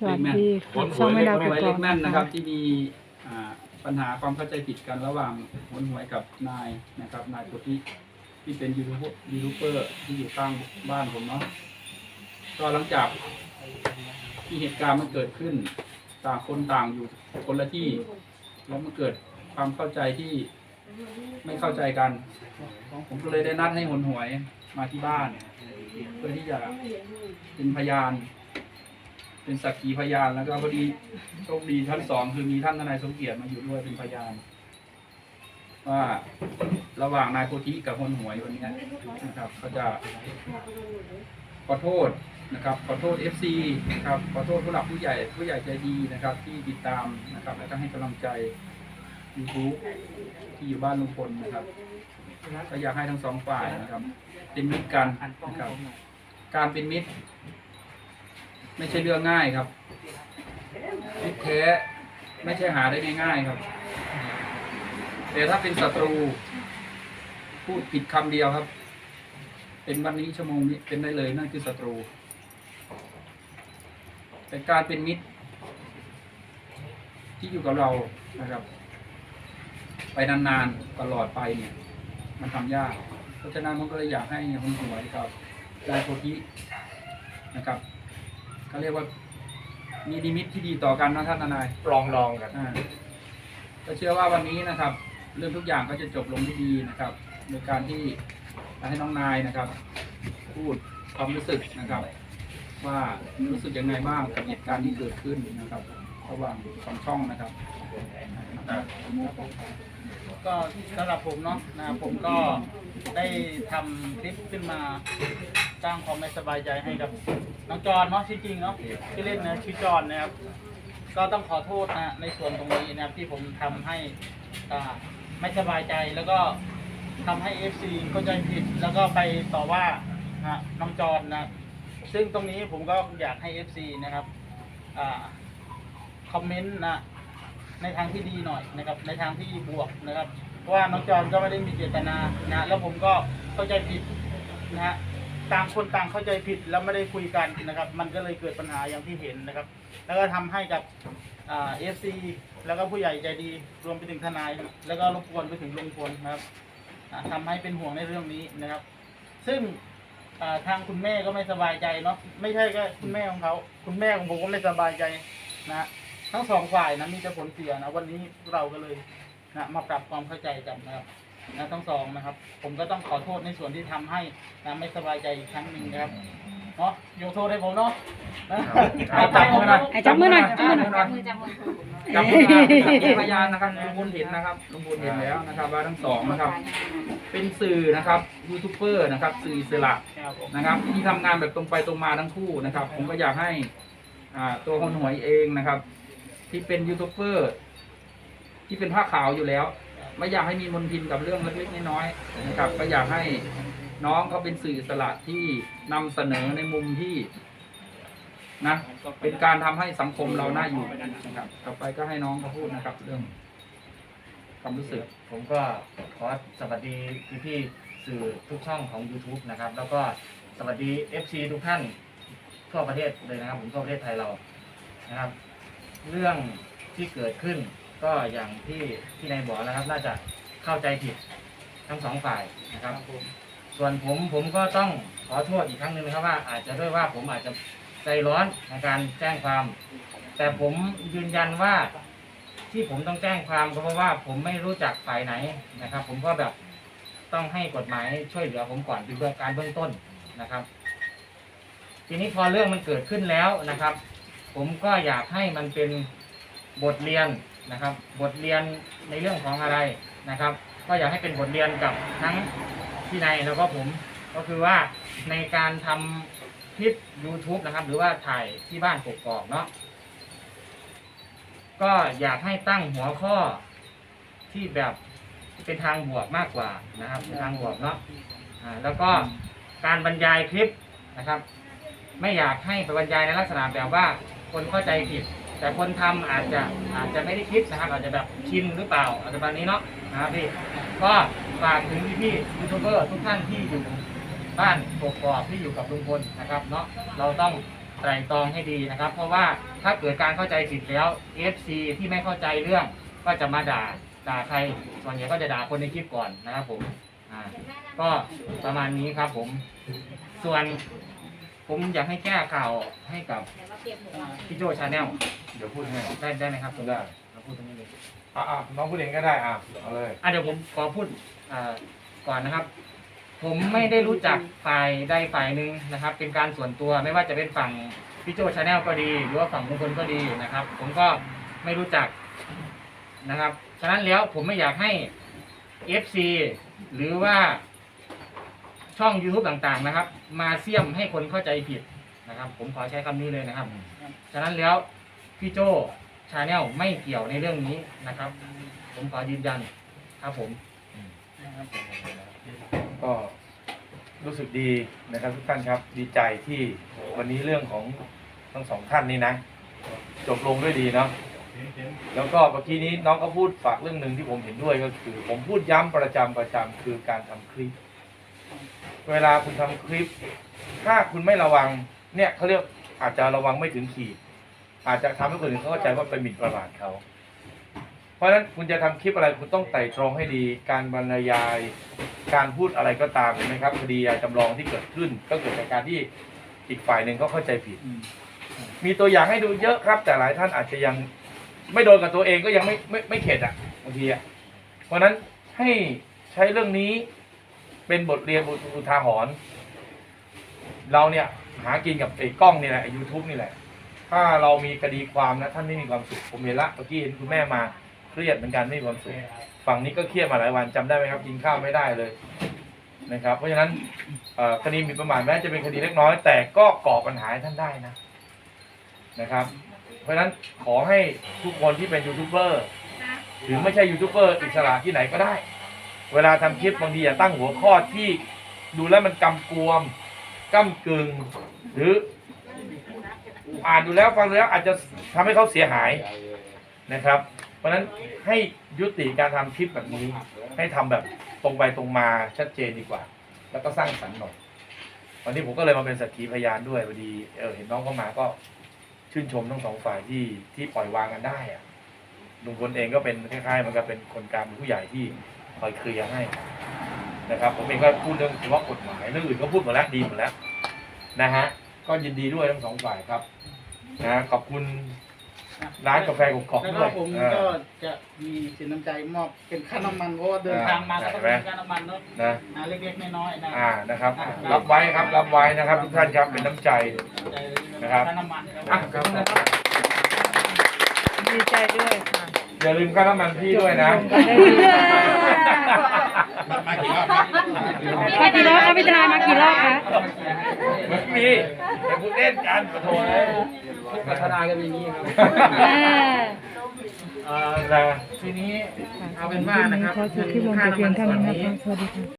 สวัสดีค่ะช่องไม่ดาวหกวยกเล็อกกแม่นนะนะคคะรับ ที่มีอ่าปัญหาความเข้าใจผิดกันระหว่างหวยหวยกับนายนะครับ นายปุธิที่เป็นยูทูบยูทูบเบอร์ที่อยู่ข้างบ้านผมเนาะก็หลังจากที่เหตุการณ์มันเกิดขึ้น ต่างคนต่างอยู่คนละที่ แล้วมันเกิดความเข้าใจที่ไม่เข้าใจกัน ผมก็เลยได้นัดให้หนหวยมาที่บ้าน เพื่อที่จะเป็นพยาน เป็นสักขีพยานแล้วก็พอดีโชคดีท่านสองคือมีท่านทนายสมเกียรติมาอยู่ด้วยเป็นพยาน ว่าระหว่างนายโพธิกับคนหวยวันนี้นะครับเขาจะขอโทษนะครับขอโทษเอฟซีนะครับขอโทษผู้หลักผู้ใหญ่ผู้ใหญ่ใจดีนะครับ ที่ติดตามนะครับ และก็ให้กำลังใจยูทูบที่อยู่บ้านลุงพลนะครับก็อยากให้ทั้งสองฝ่ายนะครับ เป็นมิตรกันนะครับการเป็นมิตร ไม่ใช่เรื่องง่ายครับมิตรแท้ไม่ใช่หาได้ง่ายๆครับ แต่ถ้าเป็นศัตรู พูดผิดคำเดียวครับ เป็นวันนี้ชั่วโมงนี้เป็นได้เลยนั่นคือศัตรู แต่การเป็นมิตร ที่อยู่กับเรานะครับ ไปนานๆตลอดไปเนี่ย มันทำยาก เพราะฉะนั้นผมก็เลยอยากให้คนหวยกับนายโพธินะครับ เขาเรียกว่า มีนิมิตที่ดีต่อกันนะท่านทนายปลองดองกันอ่าก็เชื่อว่าวันนี้นะครับ เรื่องทุกอย่างก็จะจบลงที่ดีนะครับโดยการที่ให้น้องนายนะครับ พูดความรู้สึกนะครับ ว่ารู้สึกยังไงบ้างกับเหตุการณ์ที่เกิดขึ้นนะครับระหว่างสองช่องนะครับก็สำหรับผมเนาะนะครับผมก็ได้ทำคลิปขึ้นมา สร้างความไม่สบายใจให้กับน้องจอนเนาะชื่อจริงเนาะชื่อเล่นนะชื่อจอนนะครับ ก็ต้องขอโทษนะในส่วนตรงนี้นะครับที่ผมทำให้อ่าไม่สบายใจแล้วก็ทำให้ FC เข้าใจผิดแล้วก็ไปต่อว่านะน้องจอนนะซึ่งตรงนี้ผมก็อยากให้ FC นะครับอ่าคอมเมนต์นะ ในทางที่ดีหน่อยนะครับ ในทางที่บวกนะครับ เพราะว่าน้องจอนก็ไม่ได้มีเจตนานะ แล้วผมก็เข้าใจผิดนะฮะ ต่างคนต่างเข้าใจผิดแล้วไม่ได้คุยกันนะครับ มันก็เลยเกิดปัญหาอย่างที่เห็นนะครับ แล้วก็ทำให้กับเอฟซีแล้วก็ผู้ใหญ่ใจดีรวมไปถึงทนาย แล้วก็รบกวนไปถึงลุงพลนะครับอ่าทำให้เป็นห่วงในเรื่องนี้นะครับ ซึ่งอ่าทางคุณแม่ก็ไม่สบายใจเนาะไม่ใช่แค่คุณแม่ของเขาคุณแม่ของผมก็ไม่สบายใจนะฮะทั้งสองฝ่ายนะมีแต่ผลเสียนะวันนี้เราก็เลยนะมาปรับความเข้าใจกันนะครับ นะทั้งสองนะครับ ผมก็ต้องขอโทษในส่วนที่ทำให้นะไม่สบายใจอีกครั้งหนึ่งนะครับเนาะยกโทษให้ผมเนาะนะครับจับมือหน่อยไอ้จับมือหน่อยจับมือหน่อย จับมือจับมือจับมือหน่อยเป็นพยานนะครับลุงพลเห็นนะครับลุงพลเห็นแล้วนะครับ ว่าทั้งสองนะครับ เป็นสื่อนะครับยูทูบเบอร์นะครับ สื่ออิสระ ครับผม นะครับที่ทำงานแบบตรงไปตรงมาทั้งคู่นะครับ ผมก็อยากให้อ่าตัวคนหวยเองนะครับ ที่เป็นยูทูบเบอร์ที่เป็นผ้าขาวอยู่แล้ว ไม่อยากให้มีมลทินกับเรื่องเล็กๆน้อยๆนะครับ ก็อยากให้น้องเขาเป็นสื่อสระที่นำเสนอในมุมที่นะเป็นการทำให้สังคมเราน่าอยู่นะครับ ต่อไปก็ให้น้องเขาพูดนะครับ เรื่องความรู้สึก ผมก็ขอสวัสดีพี่พี่สื่อทุกช่องของ YouTube นะครับ แล้วก็สวัสดี FC ทุกท่านทั่วประเทศเลยนะครับ ผมทั่วประเทศไทยเรานะครับ เรื่องที่เกิดขึ้น ก็อย่างที่ที่นายบอกนะครับ น่าจะเข้าใจผิดทั้งสองฝ่ายนะครับ ส่วนผมผมก็ต้องขอโทษอีกครั้งหนึ่งนะครับว่า อาจจะด้วยว่าผมอาจจะใจร้อนในการแจ้งความ แต่ผมยืนยันว่าที่ผมต้องแจ้งความก็เพราะว่าผมไม่รู้จักฝ่ายไหนนะครับ ผมก็แบบต้องให้กฎหมายช่วยเหลือผมก่อนเป็นเบื้องการเบื้องต้นนะครับ ทีนี้พอเรื่องมันเกิดขึ้นแล้วนะครับ ผมก็อยากให้มันเป็นบทเรียน นะครับ บทเรียนในเรื่องของอะไรนะครับ ก็อยากให้เป็นบทเรียนกับทั้งพี่นายแล้วก็ผมก็คือว่าในการทำคลิป YouTube นะครับ หรือว่าถ่ายที่บ้านกกอกเนาะก็อยากให้ตั้งหัวข้อที่แบบเป็นทางบวกมากกว่านะครับเป็นทางบวกเนาะอ่าแล้วก็การบรรยายคลิปนะครับ ไม่อยากให้ไปบรรยายในลักษณะแบบว่าคนเข้าใจผิด แต่คนทำอาจจะอาจจะไม่ได้คิดนะครับอาจจะแบบชินหรือเปล่าอาจจะแบบนี้เนาะนะครับพี่ก็ฝากถึงพี่ยูทูบเบอร์ทุกท่านที่อยู่บ้านกกอกที่อยู่กับลุงพลนะครับเนาะเราต้องไตร่ตรองให้ดีนะครับ เพราะว่าถ้าเกิดการเข้าใจผิดแล้ว FC ที่ไม่เข้าใจเรื่องก็จะมาด่าด่าใครส่วนใหญ่ก็จะด่าคนในคลิปก่อนนะครับผมอ่าก็ประมาณนี้ครับผม ส่วน ผมอยากให้แก้ข่าวให้กับอ่าพี่โจชาแนลเดี๋ยวพูดให้ได้ได้ไหมครับได้เราพูดตรงนี้เลยอะอะน้องพูดเองก็ได้อะเอาเลยอะเดี๋ยวผมขอพูดอ่าก่อนนะครับ ผมไม่ได้รู้จักฝ่ายใดฝ่ายหนึ่งนะครับ เป็นการส่วนตัวไม่ว่าจะเป็นฝั่งพี่โจชาแนลก็ดี หรือว่าฝั่งมงคลก็ดีนะครับ ผมก็ไม่รู้จักนะครับ ฉะนั้นแล้วผมไม่อยากให้ FC หรือว่า ช่อง YouTube ต่างๆนะครับ มาเสี่ยมให้คนเข้าใจผิดนะครับ ผมขอใช้คำนี้เลยนะครับ ฉะนั้นแล้วพี่โจชาแนลไม่เกี่ยวในเรื่องนี้นะครับ ผมขอยืนยันครับผม ก็รู้สึกดีนะครับทุกท่านครับดีใจที่วันนี้เรื่องของทั้งสองท่านนี้นะ จบลงด้วยดีเนาะแล้วก็เมื่อกี้นี้น้องก็พูดฝากเรื่องหนึ่งที่ผมเห็นด้วยก็คือ ผมพูดย้ำประจำประจำคือการทำคลิป เวลาคุณทำคลิป ถ้าคุณไม่ระวัง เนี่ยเขาเรียกอาจจะระวังไม่ถึงขีด อาจจะทำให้คนอื่นเข้าใจว่าไปหมิ่นประมาทเขา เพราะฉะนั้นคุณจะทำคลิปอะไรคุณต้องไต่ตรองให้ดี การบรรยาย การพูดอะไรก็ตามนไหมครับคดียาจำลองที่เกิดขึ้น ก็เกิดจากการที่อีกฝ่ายหนึ่งเขาเข้าใจผิด มีตัวอย่างให้ดูเยอะครับ แต่หลายท่านอาจจะยังไม่โดนกับตัวเองก็ยังไม่ไม่ไม่เข็ดอะบางทีอะเพราะนั้นให้ใช้เรื่องนี้ เป็นบทเรียนบทอุทาหรณ์เราเนี่ยหากินกับไอ้กล้องนี่แหละยูทูบนี่แหละ ถ้าเรามีคดีความนะท่านไม่มีความสุขผมเห็นละเมื่อกี้เห็นคุณแม่มาเครียดเหมือนกันไม่มีความสุขฝั่งนี้ก็เครียดมาหลายวันจำได้ไหมครับกินข้าวไม่ได้เลยนะครับ เพราะฉะนั้นคดีมีประมาทแม้จะเป็นคดีเล็กน้อย แต่ก็ก่อปัญหาให้ท่านได้นะนะครับ เพราะฉะนั้นขอให้ทุกคนที่เป็นยูทูบเบอร์หรือไม่ใช่ยูทูบเบอร์อิสระที่ไหนก็ได้ เวลาทำคลิปบางทีอย่าตั้งหัวข้อที่ดูแล้วมันกำกวมก้ากึ่งหรือ อ่านดูแล้วฟังแล้วอาจจะทำให้เขาเสียหายนะครับ เพราะฉะนั้นให้ยุติการทำคลิปแบบนี้ ให้ทำแบบตรงไปตรงมาชัดเจนดีกว่า แล้วก็สร้างสรรค์หน่อยวันนี้ผมก็เลยมาเป็นสักขีพยานด้วยพอดีเออเห็นน้องเข้ามาก็ชื่นชมทั้งสองฝ่ายที่ที่ปล่อยวางกันได้อะลุงพลเองก็เป็นคล้ายๆเหมันก็เป็นคนกลางผู้ใหญ่ที่ คอยเคลียร์ให้นะครับผมเองก็พูดเรื่องเฉพาะกฎหมายเรื่องอื่นก็พูดหมดแล้วดีหมดแล้วนะฮะก็ยินดีด้วยทั้งสองฝ่ายครับนะขอบคุณร้านกาแฟกกอกแล้วด้ก็วยผมเออก็จะมีสินน้ำใจมอบเป็นค่าน้ำมันเพราะว่าเดินทางมาก็ต้องมีค่าน้ำมันเนาะนะนะเล็กๆน้อยๆนะอ่านะครับ รับไว้ครับรับไว้นะครับทุกท่านครับเป็นน้ำใจนะครับ ค่าน้ำมัน อะครับครับดีใจด้วยค่ะ อย่าลืมค่าน้ำมันพี่ด้วยนะ มากี่รอบคะพี่ทนายมากี่รอบคะไม่มีแต่พูดเล่นกันขอโทษเลยพัฒนากันอย่างนี้ครับอ่าเอ่อนะทีนี้เอาเป็นว่านะครับขอจบคลิปลงแต่เพียงเท่านี้นะคะสวัสดีค่ะ